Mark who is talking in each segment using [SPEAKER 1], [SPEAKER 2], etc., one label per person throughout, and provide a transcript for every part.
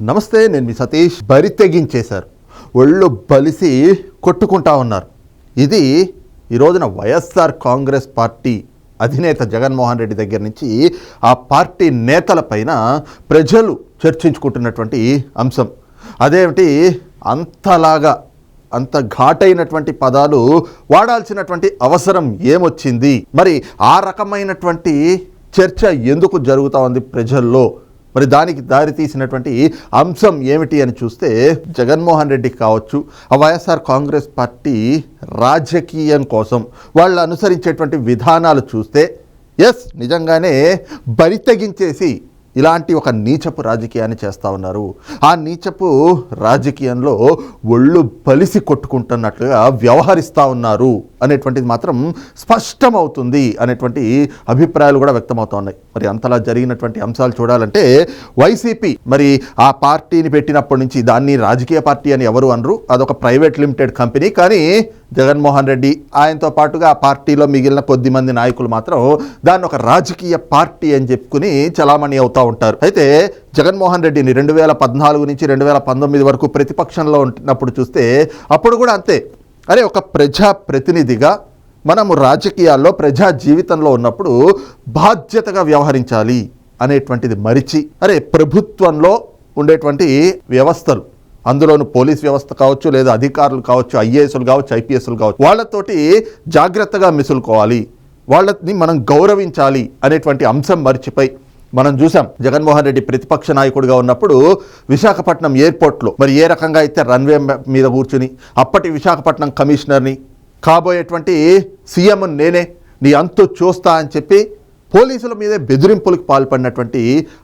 [SPEAKER 1] నమస్తే నేను మీ సతీష్. బరి తెగించేశారు. ఒళ్ళు బలిసి కొట్టుకుంటా ఉన్నారు. ఇది ఈ రోజున వైఎస్ఆర్ కాంగ్రెస్ పార్టీ అధినేత జగన్మోహన్ రెడ్డి దగ్గర నుంచి ఆ పార్టీ నేతలపైన ప్రజలు చర్చించుకుంటున్నటువంటి అంశం. అదేమిటి? అంతలాగా అంత ఘాటైనటువంటి పదాలు వాడాల్సినటువంటి అవసరం ఏమొచ్చింది? మరి ఆ రకమైనటువంటి చర్చ ఎందుకు జరుగుతూ ఉంది ప్రజల్లో? మరి దానికి దారి తీసినటువంటి అంశం ఏమిటి అని చూస్తే జగన్మోహన్ రెడ్డికి కావచ్చు ఆ వైఎస్ఆర్ కాంగ్రెస్ పార్టీ రాజకీయం కోసం వాళ్ళు అనుసరించేటువంటి విధానాలు చూస్తే ఎస్ నిజంగానే బరితగించేసి ఇలాంటి ఒక నీచపు రాజకీయాన్ని చేస్తూ ఉన్నారు. ఆ నీచపు రాజకీయంలో ఒళ్ళు బలిసి కొట్టుకుంటున్నట్లుగా వ్యవహరిస్తూ ఉన్నారు. అనేటువంటిది మాత్రం స్పష్టమవుతుంది అనేటువంటి అభిప్రాయాలు కూడా వ్యక్తమవుతా ఉన్నాయి. మరి అంతలా జరిగినటువంటి అంశాలు చూడాలంటే వైసీపీ మరి ఆ పార్టీని పెట్టినప్పటి నుంచి దాన్ని రాజకీయ పార్టీ అని ఎవరు అనరు. అదొక ప్రైవేట్ లిమిటెడ్ కంపెనీ. కానీ జగన్మోహన్ రెడ్డి ఆయనతో పాటుగా ఆ పార్టీలో మిగిలిన కొద్ది మంది నాయకులు మాత్రం దాన్ని ఒక రాజకీయ పార్టీ అని చెప్పుకుని చలామణి అవుతూ ఉంటారు. అయితే జగన్మోహన్ రెడ్డిని రెండు వేల పద్నాలుగు నుంచి రెండు వేల పంతొమ్మిది వరకు ప్రతిపక్షంలో ఉంటున్నప్పుడు చూస్తే అప్పుడు కూడా అంతే. అరే ఒక ప్రజా ప్రతినిధిగా మనము రాజకీయాల్లో ప్రజా జీవితంలో ఉన్నప్పుడు బాధ్యతగా వ్యవహరించాలి అనేటువంటిది మరిచి అరే ప్రభుత్వంలో ఉండేటువంటి వ్యవస్థలు అందులోను పోలీస్ వ్యవస్థ కావచ్చు లేదా అధికారులు కావచ్చు ఐఏఎస్లు కావచ్చు ఐపీఎస్లు కావచ్చు వాళ్ళతోటి జాగ్రత్తగా మిసులుకోవాలి. వాళ్ళని మనం గౌరవించాలి అనేటువంటి అంశం మర్చిపోయి మనం చూసాం జగన్మోహన్ రెడ్డి ప్రతిపక్ష నాయకుడిగా ఉన్నప్పుడు విశాఖపట్నం ఎయిర్పోర్ట్లో మరి ఏ రకంగా అయితే రన్వే మీద కూర్చుని అప్పటి విశాఖపట్నం కమిషనర్ని కాబోయేటువంటి సీఎం నేనే నీ అంతు చూస్తా అని చెప్పి పోలీసుల మీదే బెదిరింపులకు పాల్పడినటువంటి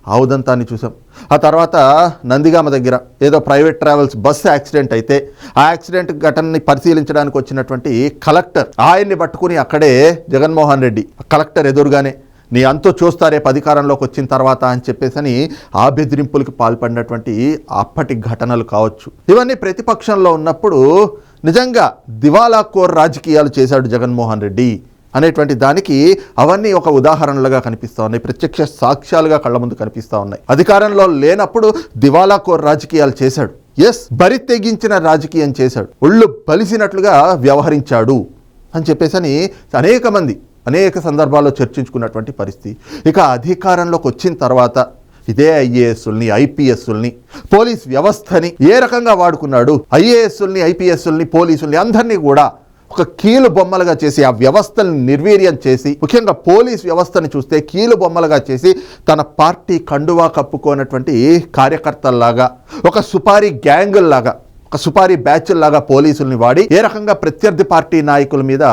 [SPEAKER 1] ఆవుదంతాన్ని చూసాం. ఆ తర్వాత నందిగామ దగ్గర ఏదో ప్రైవేట్ ట్రావెల్స్ బస్సు యాక్సిడెంట్ అయితే ఆ యాక్సిడెంట్ ఘటనని పరిశీలించడానికి వచ్చినటువంటి కలెక్టర్ ఆయన్ని పట్టుకుని అక్కడే జగన్మోహన్ రెడ్డి కలెక్టర్ ఎదురుగానే నీ అంతో చూస్తా రేపు అధికారంలోకి వచ్చిన తర్వాత అని చెప్పేసి ఆ బెదిరింపులకు పాల్పడినటువంటి అప్పటి ఘటనలు కావచ్చు. ఇవన్నీ ప్రతిపక్షంలో ఉన్నప్పుడు నిజంగా దివాలా కోర్ రాజకీయాలు చేశాడు జగన్మోహన్ రెడ్డి అనేటువంటి దానికి అవన్నీ ఒక ఉదాహరణలుగా కనిపిస్తూ ఉన్నాయి. ప్రత్యక్ష సాక్ష్యాలుగా కళ్ళ ముందు కనిపిస్తూ ఉన్నాయి. అధికారంలో లేనప్పుడు దివాలా కోర్ రాజకీయాలు చేశాడు. ఎస్ బరి తెగించిన రాజకీయం చేశాడు. ఒళ్ళు బలిసినట్లుగా వ్యవహరించాడు అని చెప్పేసి అనేక మంది అనేక సందర్భాల్లో చర్చించుకున్నటువంటి పరిస్థితి. ఇక అధికారంలోకి వచ్చిన తర్వాత ఇదే ఐఏఎస్ల్ని ఐపీఎస్ల్ని పోలీస్ వ్యవస్థని ఏ రకంగా వాడుకున్నాడు ఐఏఎస్ల్ని ఐపీఎస్ల్ని పోలీసుల్ని అందరినీ కూడా ఒక కీలు బొమ్మలుగా చేసి ఆ వ్యవస్థని నిర్వీర్యం చేసి ముఖ్యంగా పోలీస్ వ్యవస్థని చూస్తే కీలు బొమ్మలుగా చేసి తన పార్టీ కండువా కప్పుకోనటువంటి కార్యకర్తల్లాగా ఒక సుపారీ గ్యాంగుల్లాగా ఒక సుపారీ బ్యాచ్ల్లాగా పోలీసుల్ని వాడి ఏ రకంగా ప్రత్యర్థి పార్టీ నాయకుల మీద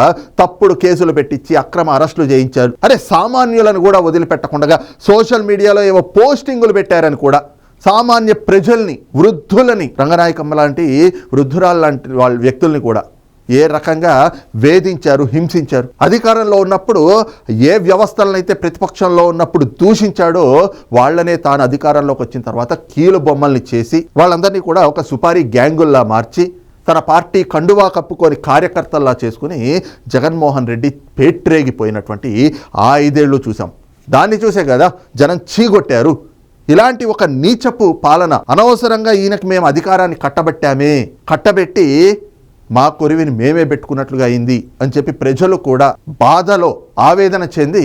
[SPEAKER 1] తప్పుడు కేసులు పెట్టించి అక్రమ అరెస్టులు చేయించారు. అరే సామాన్యులను కూడా వదిలిపెట్టకుండా సోషల్ మీడియాలో ఏవో పోస్టింగులు పెట్టారని కూడా సామాన్య ప్రజల్ని వృద్ధులని రంగనాయకమ్మ లాంటి వృద్ధురాలు లాంటి వాళ్ళ వ్యక్తుల్ని కూడా ఏ రకంగా వేధించారు హింసించారు? అధికారంలో ఉన్నప్పుడు ఏ వ్యవస్థలనైతే ప్రతిపక్షంలో ఉన్నప్పుడు దూషించాడో వాళ్ళనే తాను అధికారంలోకి వచ్చిన తర్వాత కీలు బొమ్మల్ని చేసి వాళ్ళందరినీ కూడా ఒక సుపారీ గ్యాంగుల్లా మార్చి తన పార్టీ కండువా కప్పుకొని కార్యకర్తల్లా చేసుకుని జగన్మోహన్ రెడ్డి పేట్రేగిపోయినటువంటి ఆ ఐదేళ్ళు చూసాం దాన్ని చూసే కదా జనం చీగొట్టారు. ఇలాంటి ఒక నీచపు పాలన అనవసరంగా ఈయనకు మేము అధికారాన్ని కట్టబెట్టామే. కట్టబెట్టి మా కొరివిని మేమే పెట్టుకున్నట్లుగా అయింది అని చెప్పి ప్రజలు కూడా బాధలో ఆవేదన చెంది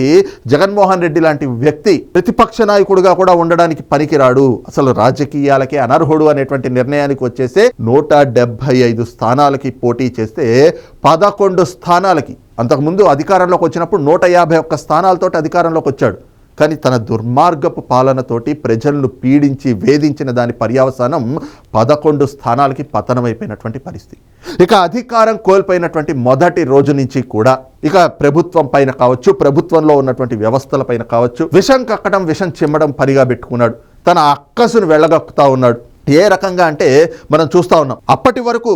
[SPEAKER 1] జగన్మోహన్ రెడ్డి లాంటి వ్యక్తి ప్రతిపక్ష నాయకుడిగా కూడా ఉండడానికి పనికిరాడు. అసలు రాజకీయాలకే అనర్హుడు అనేటువంటి నిర్ణయానికి వచ్చేసే నూట డెబ్బై ఐదు స్థానాలకి పోటీ చేస్తే పదకొండు స్థానాలకి. అంతకుముందు అధికారంలోకి వచ్చినప్పుడు నూట యాభై ఒక్క స్థానాలతోటి అధికారంలోకి వచ్చాడు. కానీ తన దుర్మార్గపు పాలనతోటి ప్రజలను పీడించి వేధించిన దాని పర్యవసానం పదకొండు స్థానాలకి పతనమైపోయినటువంటి పరిస్థితి. ఇక అధికారం కోల్పోయినటువంటి మొదటి రోజు నుంచి కూడా ఇక ప్రభుత్వం పైన కావచ్చు ప్రభుత్వంలో ఉన్నటువంటి వ్యవస్థల పైన కావచ్చు విషం కక్కడం విషం చిమ్మడం పరిగా పెట్టుకున్నాడు. తన అక్కసును వెళ్ళగక్కుతా ఉన్నాడు. ఏ రకంగా అంటే మనం చూస్తూ ఉన్నాం. అప్పటి వరకు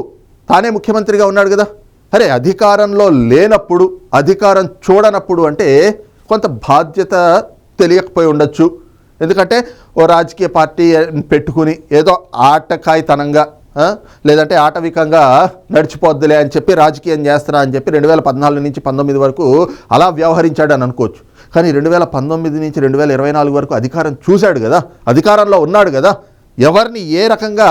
[SPEAKER 1] తానే ముఖ్యమంత్రిగా ఉన్నాడు కదా. అరే అధికారంలో లేనప్పుడు అధికారం చూడనప్పుడు అంటే కొంత బాధ్యత తెలియకపోయి ఉండొచ్చు. ఎందుకంటే ఓ రాజకీయ పార్టీ పెట్టుకుని ఏదో ఆటకాయితనంగా లేదంటే ఆటవికంగా నడిచిపోద్దులే అని చెప్పి రాజకీయం చేస్తున్నా అని చెప్పి రెండు వేల పద్నాలుగు నుంచి పంతొమ్మిది వరకు అలా వ్యవహరించాడు అని అనుకోవచ్చు. కానీ రెండు వేల పంతొమ్మిది నుంచి రెండు వేల ఇరవై నాలుగు వరకు అధికారం చూశాడు కదా అధికారంలో ఉన్నాడు కదా ఎవరిని ఏ రకంగా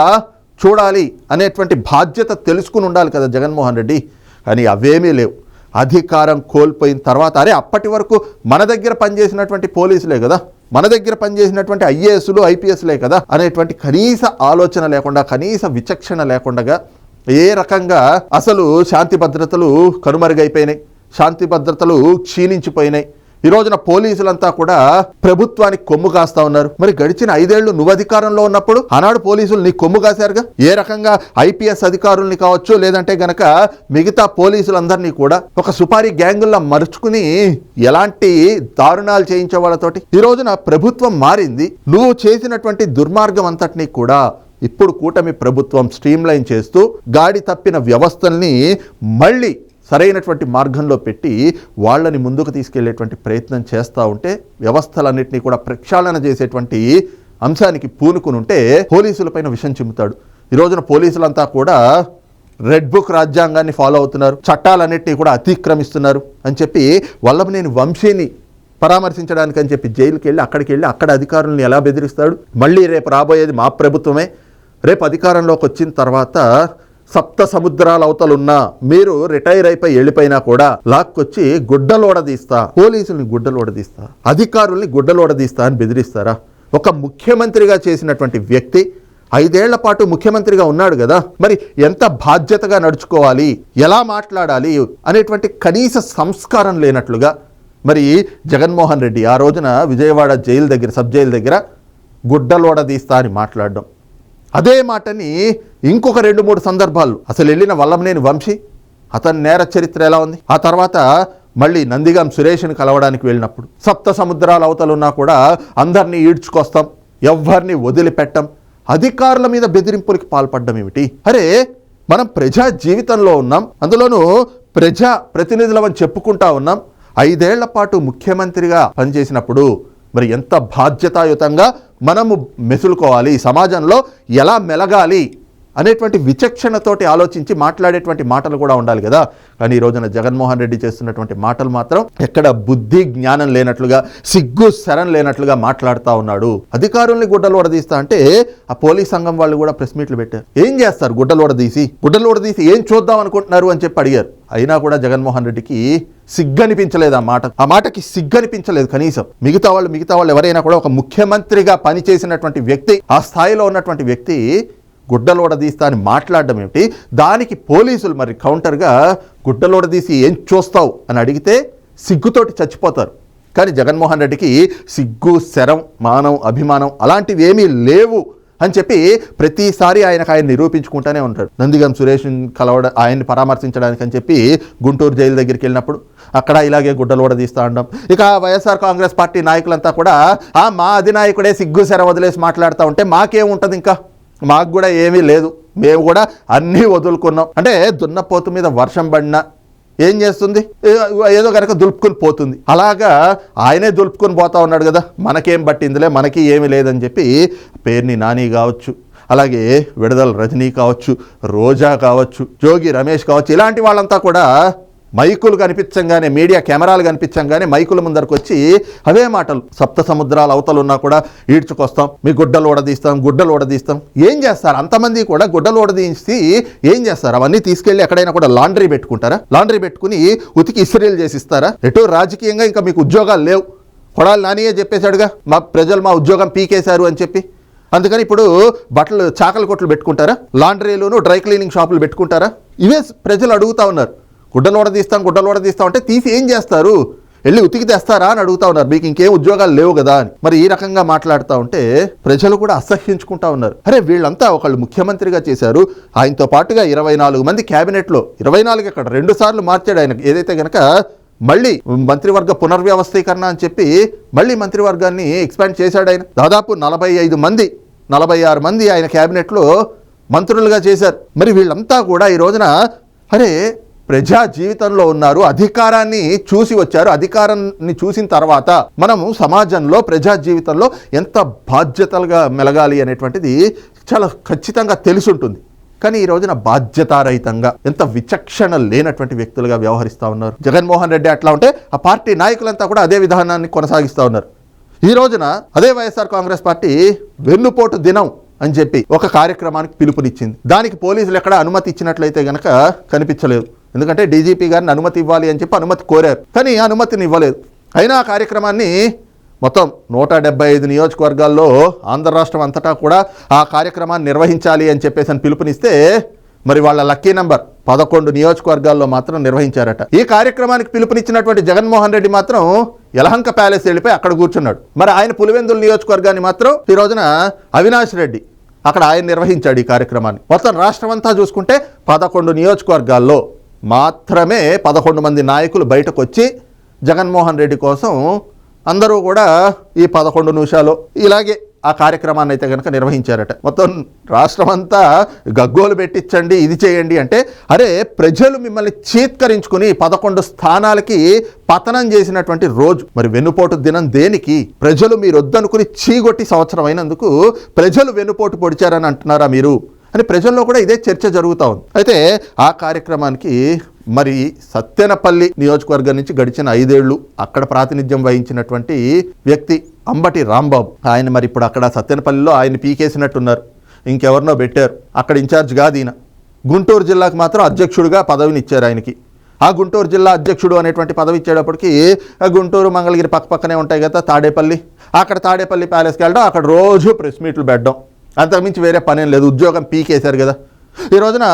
[SPEAKER 1] చూడాలి అనేటువంటి బాధ్యత తెలుసుకుని ఉండాలి కదా జగన్మోహన్ రెడ్డి. కానీ అవేమీ లేవు. అధికారం కోల్పోయిన తర్వాత అరే అప్పటి వరకు మన దగ్గర పనిచేసినటువంటి పోలీసులే కదా? మన దగ్గర పనిచేసినటువంటి ఐఏఎస్లు ఐపీఎస్లే కదా? అనేటువంటి కనీస ఆలోచన లేకుండా కనీస విచక్షణ లేకుండా ఏ రకంగా అసలు శాంతి భద్రతలు కనుమరుగైపోయినాయి. శాంతి భద్రతలు క్షీణించిపోయినాయి. ఈ రోజున పోలీసులంతా కూడా ప్రభుత్వానికి కొమ్ము కాస్తా ఉన్నారు. మరి గడిచిన ఐదేళ్ళు నువ్వు అధికారంలో ఉన్నప్పుడు ఆనాడు పోలీసులు నీ కొమ్ము కాశారుగా? ఏ రకంగా ఐపీఎస్ అధికారుల్ని కావచ్చు లేదంటే గనక మిగతా పోలీసులందరినీ కూడా ఒక సుపారీ గ్యాంగుల్లో మరుచుకుని ఎలాంటి దారుణాలు చేయించే వాళ్ళతోటి? ఈ రోజున ప్రభుత్వం మారింది. నువ్వు చేసినటువంటి దుర్మార్గం అంతటినీ కూడా ఇప్పుడు కూటమి ప్రభుత్వం స్ట్రీమ్లైన్ చేస్తూ గాడి తప్పిన వ్యవస్థల్ని మళ్ళీ సరైనటువంటి మార్గంలో పెట్టి వాళ్ళని ముందుకు తీసుకెళ్ళేటువంటి ప్రయత్నం చేస్తూ ఉంటే వ్యవస్థలన్నింటినీ కూడా ప్రక్షాళన చేసేటువంటి అంశానికి పూనుకుని ఉంటే పోలీసులపైన విషం చిమ్ముతాడు. ఈ రోజున పోలీసులంతా కూడా రెడ్ బుక్ రాజ్యాంగాన్ని ఫాలో అవుతున్నారు చట్టాలన్నింటినీ కూడా అతిక్రమిస్తున్నారు అని చెప్పి వల్లభనేని వంశీని పరామర్శించడానికి అని చెప్పి జైలుకి వెళ్ళి అక్కడికి వెళ్ళి అక్కడ అధికారులను ఎలా బెదిరిస్తాడు? మళ్ళీ రేపు రాబోయేది మా ప్రభుత్వమే. రేపు అధికారంలోకి వచ్చిన తర్వాత సప్త సముద్రాల అవతలున్నా మీరు రిటైర్ అయిపోయి వెళ్ళిపోయినా కూడా లాక్కొచ్చి గుడ్డలోడదీస్తా. పోలీసుల్ని గుడ్డలోడదీస్తా. అధికారుల్ని గుడ్డలోడదీస్తా అని బెదిరిస్తారా? ఒక ముఖ్యమంత్రిగా చేసినటువంటి వ్యక్తి ఐదేళ్ళ పాటు ముఖ్యమంత్రిగా ఉన్నాడు కదా. మరి ఎంత బాధ్యతగా నడుచుకోవాలి? ఎలా మాట్లాడాలి? అనేటువంటి కనీస సంస్కారం లేనట్లుగా. మరి జగన్మోహన్ రెడ్డి ఆ రోజున విజయవాడ జైలు దగ్గర సబ్ జైలు దగ్గర గుడ్డలోడదీస్తా అని మాట్లాడడం. అదే మాటని ఇంకొక రెండు మూడు సందర్భాలు. అసలు వెళ్ళిన వల్లంనేని వంశీ అతని నేర చరిత్ర ఎలా ఉంది? ఆ తర్వాత మళ్ళీ నందిగాం సురేష్ని కలవడానికి వెళ్ళినప్పుడు. సప్త సముద్రాల అవతలున్నా కూడా అందరినీ ఈడ్చుకొస్తాం ఎవ్వరిని వదిలిపెట్టం అధికారుల మీద బెదిరింపులకి పాల్పడడం ఏమిటి? అరే మనం ప్రజా జీవితంలో ఉన్నాం అందులోనూ ప్రజా ప్రతినిధులమని చెప్పుకుంటా ఉన్నాం. ఐదేళ్ళ పాటు ముఖ్యమంత్రిగా పనిచేసినప్పుడు మరి ఎంత బాధ్యతాయుతంగా మనము మెసులుకోవాలి సమాజంలో ఎలా మెలగాలి? అనేటువంటి విచక్షణతోటి ఆలోచించి మాట్లాడేటువంటి మాటలు కూడా ఉండాలి కదా. కానీ ఈ రోజున జగన్మోహన్ రెడ్డి చేస్తున్నటువంటి మాటలు మాత్రం ఎక్కడ బుద్ధి జ్ఞానం లేనట్లుగా సిగ్గు శరం లేనట్లుగా మాట్లాడుతూ ఉన్నాడు. అధికారుల్ని గుడ్డలు ఓడదీస్తా అంటే ఆ పోలీస్ సంఘం వాళ్ళు కూడా ప్రెస్ మీట్లు పెట్టారు. ఏం చేస్తారు గుడ్డలు ఓడదీసి గుడ్డలు ఓడదీసి ఏం చూద్దాం అనుకుంటున్నారు అని చెప్పి అడిగారు. అయినా కూడా జగన్మోహన్ రెడ్డికి సిగ్గనిపించలేదు ఆ మాట. ఆ మాటకి సిగ్గనిపించలేదు కనీసం. మిగతా వాళ్ళు మిగతా వాళ్ళు ఎవరైనా కూడా ఒక ముఖ్యమంత్రిగా పనిచేసినటువంటి వ్యక్తి ఆ స్థాయిలో ఉన్నటువంటి వ్యక్తి గుడ్డలోడదీస్తా అని మాట్లాడడం ఏమిటి? దానికి పోలీసులు మరి కౌంటర్గా గుడ్డలోడదీసి ఏం చూస్తావు అని అడిగితే సిగ్గుతోటి చచ్చిపోతారు. కానీ జగన్మోహన్ రెడ్డికి సిగ్గు శరం మానం అభిమానం అలాంటివి ఏమీ లేవు అని చెప్పి ప్రతిసారి ఆయనకు ఆయన నిరూపించుకుంటూనే ఉంటాడు. నందిగం సురేష్ కలవడ ఆయన్ని పరామర్శించడానికి అని చెప్పి గుంటూరు జైలు దగ్గరికి వెళ్ళినప్పుడు అక్కడ ఇలాగే గుడ్డలు కూడా తీస్తూ ఉండడం ఇక వైఎస్ఆర్ కాంగ్రెస్ పార్టీ నాయకులంతా కూడా ఆ మా అధినాయకుడే సిగ్గు శర వదిలేసి మాట్లాడుతూ ఉంటే మాకేముంటుంది ఇంకా? మాకు కూడా ఏమీ లేదు. మేము కూడా అన్నీ వదులుకున్నాం. అంటే దున్నపోతు మీద వర్షం పడినా ఏం చేస్తుంది? ఏదో కనుక దులుపుకొని పోతుంది. అలాగా ఆయనే దులుపుకొని పోతా ఉన్నాడు కదా. మనకేం పట్టిందిలే మనకి ఏమీ లేదని చెప్పి పేర్ని నాని కావచ్చు అలాగే విడుదల రజనీ కావచ్చు రోజా కావచ్చు జోగి రమేష్ కావచ్చు ఇలాంటి వాళ్ళంతా కూడా మైకులు కనిపించంగానే మీడియా కెమెరాలు కనిపించంగానే మైకుల ముందరకు వచ్చి అవే మాటలు. సప్త సముద్రాల అవతలు ఉన్నా కూడా ఈడ్చుకొస్తాం మీ గుడ్డలు ఓడదీస్తాం గుడ్డలు ఓడదీస్తాం. ఏం చేస్తారు? అంతమంది కూడా గుడ్డలు ఓడదీసి ఏం చేస్తారు? అవన్నీ తీసుకెళ్ళి ఎక్కడైనా కూడా లాండ్రీ పెట్టుకుంటారా? లాండ్రీ పెట్టుకుని ఉతికి ఇస్త్రీలు చేసి ఇస్తారా? ఎటు రాజకీయంగా ఇంకా మీకు ఉద్యోగాలు లేవు. కొడాలి నానియే చెప్పేశాడుగా మా ప్రజలు మా ఉద్యోగం పీకేశారు అని చెప్పి. అందుకని ఇప్పుడు బట్టలు చాకల కొట్లు పెట్టుకుంటారా? లాండ్రీలోను డ్రై క్లీనింగ్ షాపులు పెట్టుకుంటారా? ఇవే ప్రజలు అడుగుతా ఉన్నారు. గుడ్డలు తీస్తాం గుడ్డలు తీస్తాం అంటే తీసి ఏం చేస్తారు? వెళ్ళి ఉతికి తెస్తారా అని అడుగుతా ఉన్నారు. మీకు ఇంకేం ఉద్యోగాలు లేవు కదా అని. మరి ఈ రకంగా మాట్లాడుతూ ఉంటే ప్రజలు కూడా అసహ్యించుకుంటా ఉన్నారు. అరే వీళ్ళంతా ఒకళ్ళు ముఖ్యమంత్రిగా చేశారు. ఆయనతో పాటుగా ఇరవై నాలుగు మంది క్యాబినెట్లో ఇరవై నాలుగు అక్కడ రెండు సార్లు మార్చాడు ఆయన. ఏదైతే గనక మళ్ళీ మంత్రివర్గ పునర్వ్యవస్థీకరణ అని చెప్పి మళ్ళీ మంత్రివర్గాన్ని ఎక్స్పాండ్ చేశాడు ఆయన. దాదాపు నలభై ఐదు మంది నలభై ఆరు మంది ఆయన క్యాబినెట్లో మంత్రులుగా చేశారు. మరి వీళ్ళంతా కూడా ఈ రోజున అరే ప్రజా జీవితంలో ఉన్నారు అధికారాన్ని చూసి వచ్చారు. అధికారాన్ని చూసిన తర్వాత మనము సమాజంలో ప్రజా జీవితంలో ఎంత బాధ్యతలుగా మెలగాలి అనేటువంటిది చాలా ఖచ్చితంగా తెలిసి ఉంటుంది కానీ ఈ రోజున బాధ్యతారహితంగా ఎంత విచక్షణ లేనటువంటి వ్యక్తులుగా వ్యవహరిస్తూ ఉన్నారు. జగన్మోహన్ రెడ్డి అట్లా ఉంటే ఆ పార్టీ నాయకులంతా కూడా అదే విధానాన్ని కొనసాగిస్తూ ఉన్నారు. ఈ రోజున అదే వైఎస్ఆర్ కాంగ్రెస్ పార్టీ వెన్నుపోటు దినం అని చెప్పి ఒక కార్యక్రమానికి పిలుపునిచ్చింది. దానికి పోలీసులు ఎక్కడ అనుమతి ఇచ్చినట్లయితే గనక కనిపించలేదు. ఎందుకంటే డీజీపీ గారిని అనుమతి ఇవ్వాలి అని చెప్పి అనుమతి కోరారు. కానీ అనుమతిని ఇవ్వలేదు. అయినా ఆ కార్యక్రమాన్ని మొత్తం నూట డెబ్బై ఐదు నియోజకవర్గాల్లో ఆంధ్ర రాష్ట్రం అంతటా కూడా ఆ కార్యక్రమాన్ని నిర్వహించాలి అని చెప్పేసి అని పిలుపునిస్తే మరి వాళ్ళ లక్కీ నెంబర్ పదకొండు నియోజకవర్గాల్లో మాత్రం నిర్వహించారట. ఈ కార్యక్రమానికి పిలుపునిచ్చినటువంటి జగన్మోహన్ రెడ్డి మాత్రం యలహంక ప్యాలెస్ వెళ్ళిపోయి అక్కడ కూర్చున్నాడు. మరి ఆయన పులివెందుల నియోజకవర్గాన్ని మాత్రం ఈ రోజున అవినాష్ రెడ్డి అక్కడ ఆయన నిర్వహించాడు ఈ కార్యక్రమాన్ని. మొత్తం రాష్ట్రం అంతా చూసుకుంటే పదకొండు నియోజకవర్గాల్లో మాత్రమే పదకొండు మంది నాయకులు బయటకు వచ్చి జగన్మోహన్ రెడ్డి కోసం అందరూ కూడా ఈ పదకొండు నిమిషాలు ఇలాగే ఆ కార్యక్రమాన్ని అయితే కనుక నిర్వహించారట. మొత్తం రాష్ట్రం అంతా గగ్గోలు పెట్టించండి ఇది చేయండి అంటే అరే ప్రజలు మిమ్మల్ని చీత్కరించుకుని పదకొండు స్థానాలకి పతనం చేసినటువంటి రోజు. మరి వెన్నుపోటు దినం దేనికి? ప్రజలు మీరు వద్దనుకుని చీగొట్టి సంవత్సరం అయినందుకు ప్రజలు వెన్నుపోటు పొడిచారని అంటున్నారా మీరు? అని ప్రజల్లో కూడా ఇదే చర్చ జరుగుతూ ఉంది. అయితే ఆ కార్యక్రమానికి మరి సత్తెనపల్లి నియోజకవర్గం నుంచి గడిచిన ఐదేళ్ళు అక్కడ ప్రాతినిధ్యం వహించినటువంటి వ్యక్తి అంబటి రాంబాబు. ఆయన మరి ఇప్పుడు అక్కడ సత్తెనపల్లిలో ఆయన పీకేసినట్టున్నారు. ఇంకెవరినో పెట్టారు. అక్కడ ఇన్ఛార్జ్ కాదు గుంటూరు జిల్లాకు మాత్రం అధ్యక్షుడిగా పదవిని ఇచ్చారు ఆయనకి. ఆ గుంటూరు జిల్లా అధ్యక్షుడు అనేటువంటి పదవి ఇచ్చేటప్పటికి గుంటూరు మంగళగిరి పక్కపక్కనే ఉంటాయి కదా తాడేపల్లి. అక్కడ తాడేపల్లి ప్యాలెస్కి వెళ్ళడం అక్కడ రోజు ప్రెస్ మీట్లు పెట్టడం. అంతకుమించి వేరే పనేం లేదు. ఉద్యోగం పీకేశారు కదా. ఈ రోజున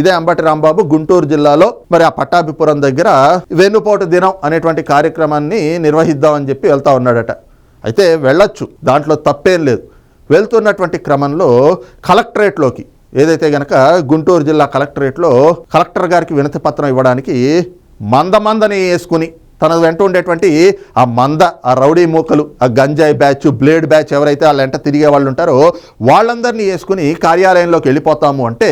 [SPEAKER 1] ఇదే అంబటి రాంబాబు గుంటూరు జిల్లాలో మరి ఆ పట్టాభిపురం దగ్గర వెన్నుపోటు దినం అనేటువంటి కార్యక్రమాన్ని నిర్వహిద్దామని చెప్పి వెళ్తా ఉన్నాడట. అయితే వెళ్ళొచ్చు. దాంట్లో తప్పేం లేదు. వెళ్తున్నటువంటి క్రమంలో కలెక్టరేట్లోకి ఏదైతే గనక గుంటూరు జిల్లా కలెక్టరేట్లో కలెక్టర్ గారికి వినతి పత్రం ఇవ్వడానికి మంద మందని వేసుకుని తన వెంట ఉండేటువంటి ఆ మంద ఆ రౌడీ మూకలు ఆ గంజాయి బ్యాచ్ బ్లేడ్ బ్యాచ్ ఎవరైతే వాళ్ళ వెంట తిరిగే వాళ్ళు ఉంటారో వాళ్ళందరినీ వేసుకుని కార్యాలయంలోకి వెళ్ళిపోతాము అంటే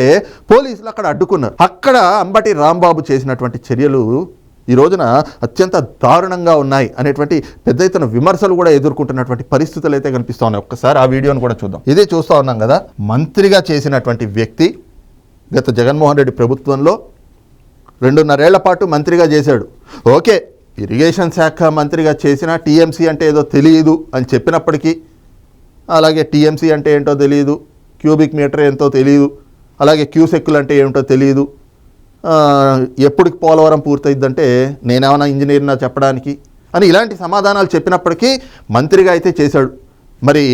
[SPEAKER 1] పోలీసులు అక్కడ అడ్డుకున్నారు. అక్కడ అంబటి రాంబాబు చేసినటువంటి చర్యలు ఈ రోజున అత్యంత దారుణంగా ఉన్నాయి అనేటువంటి పెద్ద ఎత్తున విమర్శలు కూడా ఎదుర్కొంటున్నటువంటి పరిస్థితులు అయితే కనిపిస్తూ ఉన్నాయి. ఒక్కసారి ఆ వీడియోని కూడా చూద్దాం. ఇదే చూస్తూ ఉన్నాం కదా మంత్రిగా చేసినటువంటి వ్యక్తి గత జగన్మోహన్ రెడ్డి ప్రభుత్వంలో రెండున్నరేళ్ళ పాటు మంత్రిగా చేశాడు. ఓకే ఇరిగేషన్ శాఖ మంత్రిగా చేసిన టీఎంసీ అంటే ఏదో తెలియదు అని చెప్పినప్పటికీ అలాగే టీఎంసీ అంటే ఏంటో తెలియదు క్యూబిక్ మీటర్ ఎంతో తెలియదు అలాగే క్యూసెక్కులు అంటే ఏమిటో తెలియదు. ఎప్పటికి పోలవరం పూర్తయిద్దంటే నేనేమైనా ఇంజనీర్నా చెప్పడానికి అని ఇలాంటి సమాధానాలు చెప్పినప్పటికీ మంత్రిగా అయితే చేశాడు. మరి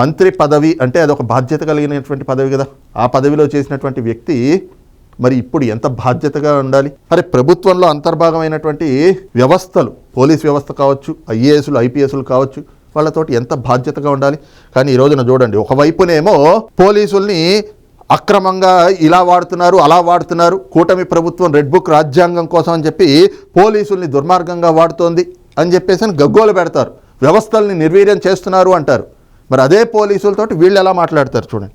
[SPEAKER 1] మంత్రి పదవి అంటే అదొక బాధ్యత కలిగినటువంటి పదవి కదా. ఆ పదవిలో చేసినటువంటి వ్యక్తి మరి ఇప్పుడు ఎంత బాధ్యతగా ఉండాలి? మరి ప్రభుత్వంలో అంతర్భాగమైనటువంటి వ్యవస్థలు పోలీస్ వ్యవస్థ కావచ్చు ఐఏఎస్లు ఐపీఎస్లు కావచ్చు వాళ్ళతోటి ఎంత బాధ్యతగా ఉండాలి? కానీ ఈ రోజున చూడండి ఒకవైపునేమో పోలీసుల్ని అక్రమంగా ఇలా వాడుతున్నారు అలా వాడుతున్నారు కూటమి ప్రభుత్వం రెడ్ బుక్ రాజ్యాంగం కోసం అని చెప్పి పోలీసుల్ని దుర్మార్గంగా వాడుతోంది అని చెప్పేసి అని గగ్గోలు పెడతారు. వ్యవస్థల్ని నిర్వీర్యం చేస్తున్నారు అంటారు. మరి అదే పోలీసులతోటి వీళ్ళు ఎలా మాట్లాడతారు చూడండి.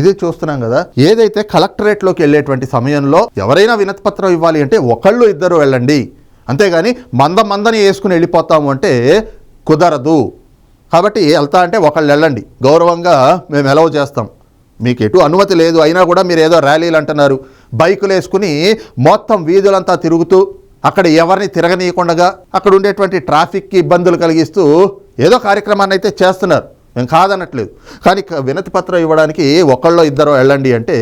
[SPEAKER 1] ఇది చూస్తున్నాం కదా. ఏదైతే కలెక్టరేట్లోకి వెళ్ళేటువంటి సమయంలో ఎవరైనా వినతిపత్రం ఇవ్వాలి అంటే ఒకళ్ళు ఇద్దరు వెళ్ళండి. అంతేగాని మంద మందని వేసుకుని వెళ్ళిపోతాము అంటే కుదరదు. కాబట్టి వెళ్తా అంటే ఒకళ్ళు వెళ్ళండి. గౌరవంగా మేము ఎలవ్ చేస్తాం. మీకు ఎటు అనుమతి లేదు. అయినా కూడా మీరు ఏదో ర్యాలీలు అంటున్నారు. బైకులు వేసుకుని మొత్తం వీధులంతా తిరుగుతూ అక్కడ ఎవరిని తిరగనీయకుండా అక్కడ ఉండేటువంటి ట్రాఫిక్కి ఇబ్బందులు కలిగిస్తూ ఏదో కార్యక్రమాన్ని అయితే చేస్తున్నారు. మేము కాదనట్లేదు. కానీ వినతి పత్రం ఇవ్వడానికి ఒకళ్ళో ఇద్దరు వెళ్ళండి అంటే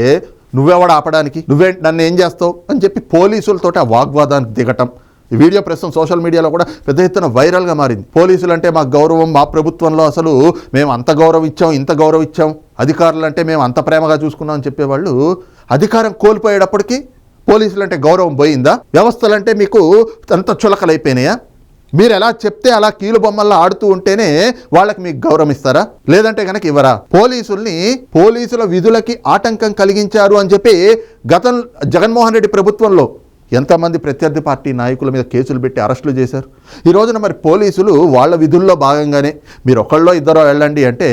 [SPEAKER 1] నువ్వెవడ ఆపడానికి? నువ్వే నన్ను ఏం చేస్తావు? అని చెప్పి పోలీసులతోటి ఆ వాగ్వాదానికి దిగటం. ఈ వీడియో ప్రస్తుతం సోషల్ మీడియాలో కూడా పెద్ద ఎత్తున వైరల్గా మారింది. పోలీసులు అంటే మా గౌరవం మా ప్రభుత్వంలో అసలు మేము అంత గౌరవం ఇచ్చాం ఇంత గౌరవం ఇచ్చాం అధికారులు అంటే మేము అంత ప్రేమగా చూసుకున్నాం అని చెప్పేవాళ్ళు అధికారం కోల్పోయేటప్పటికీ పోలీసులు అంటే గౌరవం పోయిందా? వ్యవస్థలంటే మీకు అంత చులకలైపోయినాయా? మీరు ఎలా చెప్తే అలా కీలు బొమ్మల్లో ఆడుతూ ఉంటేనే వాళ్ళకి మీకు గౌరవం ఇస్తారా? లేదంటే కనుక ఇవ్వరా? పోలీసుల్ని పోలీసుల విధులకి ఆటంకం కలిగించారు అని చెప్పి గతం జగన్మోహన్ రెడ్డి ప్రభుత్వంలో ఎంతమంది ప్రత్యర్థి పార్టీ నాయకుల మీద కేసులు పెట్టి అరెస్టులు చేశారు? ఈ రోజున మరి పోలీసులు వాళ్ళ విధుల్లో భాగంగానే మీరు ఒకళ్ళో ఇద్దరో వెళ్ళండి అంటే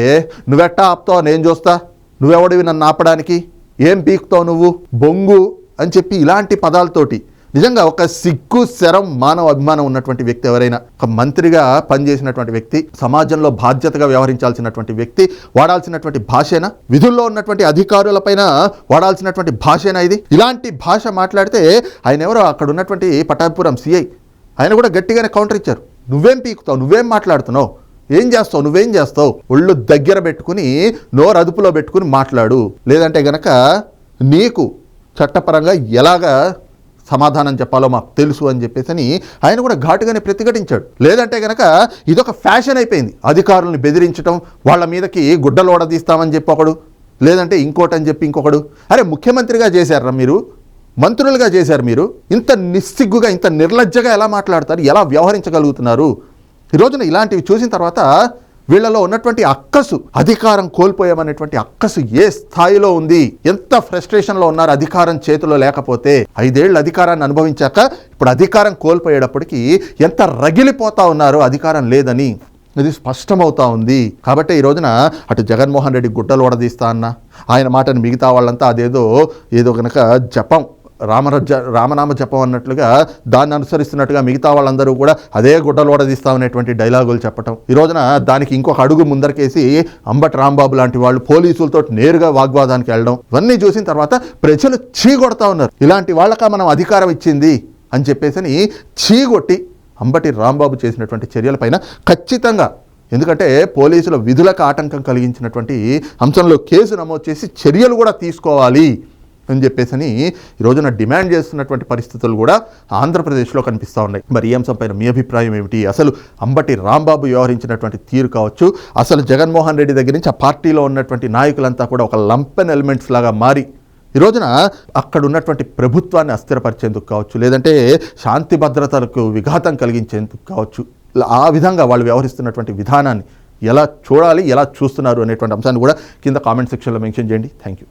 [SPEAKER 1] నువ్వెట్టా ఆపుతావు నేను చూస్తా? నువ్వెవడివి నన్ను ఆపడానికి? ఏం పీకుతావు నువ్వు? బొంగు అని చెప్పి ఇలాంటి పదాలతోటి నిజంగా ఒక సిగ్గు శరం మానవ అభిమానం ఉన్నటువంటి వ్యక్తి ఎవరైనా ఒక మంత్రిగా పనిచేసినటువంటి వ్యక్తి సమాజంలో బాధ్యతగా వ్యవహరించాల్సినటువంటి వ్యక్తి వాడాల్సినటువంటి భాషేనా? విధుల్లో ఉన్నటువంటి అధికారులపైన వాడాల్సినటువంటి భాషేనా ఇది? ఇలాంటి భాష మాట్లాడితే ఆయన ఎవరో? అక్కడ ఉన్నటువంటి పటాపురం సిఐ. ఆయన కూడా గట్టిగానే కౌంటర్ ఇచ్చారు. నువ్వేం పీకుతావు? నువ్వేం మాట్లాడుతున్నావు? ఏం చేస్తావు? నువ్వేం చేస్తావు? ఒళ్ళు దగ్గర పెట్టుకుని నోరు అదుపులో పెట్టుకుని మాట్లాడు. లేదంటే గనక నీకు చట్టపరంగా ఎలాగా సమాధానం చెప్పాలో మాకు తెలుసు అని చెప్పేసి అని ఆయన కూడా ఘాటుగానే ప్రతిఘటించాడు. లేదంటే కనుక ఇదొక ఫ్యాషన్ అయిపోయింది. అధికారులను బెదిరించడం వాళ్ళ మీదకి గుడ్డలోడదీస్తామని చెప్పి ఒకడు లేదంటే ఇంకోటి అని చెప్పి ఇంకొకడు. అరే ముఖ్యమంత్రిగా చేశారా మీరు? మంత్రులుగా చేశారు మీరు? ఇంత నిస్సిగ్గుగా ఇంత నిర్లజ్జగా ఎలా మాట్లాడతారు? ఎలా వ్యవహరించగలుగుతున్నారు? ఈ రోజున ఇలాంటివి చూసిన తర్వాత వీళ్ళలో ఉన్నటువంటి అక్కసు అధికారం కోల్పోయామనేటువంటి అక్కసు ఏ స్థాయిలో ఉంది? ఎంత ఫ్రస్ట్రేషన్లో ఉన్నారు? అధికారం చేతిలో లేకపోతే ఐదేళ్ళు అధికారాన్ని అనుభవించాక ఇప్పుడు అధికారం కోల్పోయేటప్పటికీ ఎంత రగిలిపోతా ఉన్నారు? అధికారం లేదని ఇది స్పష్టమవుతా ఉంది. కాబట్టి ఈ రోజున అటు జగన్మోహన్ రెడ్డి గుడ్డలు ఓడదీస్తా అన్న ఆయన మాటను మిగతా వాళ్ళంతా అదేదో ఏదో కనుక జపం. రామరజ రామనామ జపం అన్నట్లుగా దాన్ని అనుసరిస్తున్నట్టుగా మిగతా వాళ్ళందరూ కూడా అదే గుడ్డలు అనేటువంటి డైలాగులు చెప్పటం. ఈ రోజున దానికి ఇంకొక అడుగు ముందరకేసి అంబటి రాంబాబు లాంటి వాళ్ళు పోలీసులతో నేరుగా వాగ్వాదానికి వెళ్ళడం. ఇవన్నీ చూసిన తర్వాత ప్రజలు చీగొడతా ఉన్నారు. ఇలాంటి వాళ్ళక మనం అధికారం ఇచ్చింది అని చెప్పేసి చీగొట్టి అంబటి రాంబాబు చేసినటువంటి చర్యలపైన ఖచ్చితంగా ఎందుకంటే పోలీసుల విధులకు ఆటంకం కలిగించినటువంటి అంశంలో కేసు నమోదు చేసి చర్యలు కూడా తీసుకోవాలి. అని చెప్పేసి అని ఈ రోజున డిమాండ్ చేస్తున్నటువంటి పరిస్థితులు కూడా ఆంధ్రప్రదేశ్లో కనిపిస్తూ ఉన్నాయి. మరి ఈ అంశంపైన మీ అభిప్రాయం ఏమిటి? అసలు అంబటి రాంబాబు వ్యవహరించినటువంటి తీరు కావచ్చు అసలు జగన్మోహన్ రెడ్డి దగ్గర నుంచి ఆ పార్టీలో ఉన్నటువంటి నాయకులంతా కూడా ఒక లంపెన్ ఎలిమెంట్స్ లాగా మారి ఈ రోజున అక్కడ ఉన్నటువంటి ప్రభుత్వాన్ని అస్థిరపరిచేందుకు కావచ్చు లేదంటే శాంతి భద్రతలకు విఘాతం కలిగించేందుకు కావచ్చు ఆ విధంగా వాళ్ళు వ్యవహరిస్తున్నటువంటి విధానాన్ని ఎలా చూడాలి ఎలా చూస్తున్నారు అనేటువంటి అంశాన్ని కూడా కింద కామెంట్ సెక్షన్లో మెన్షన్ చేయండి. Thank you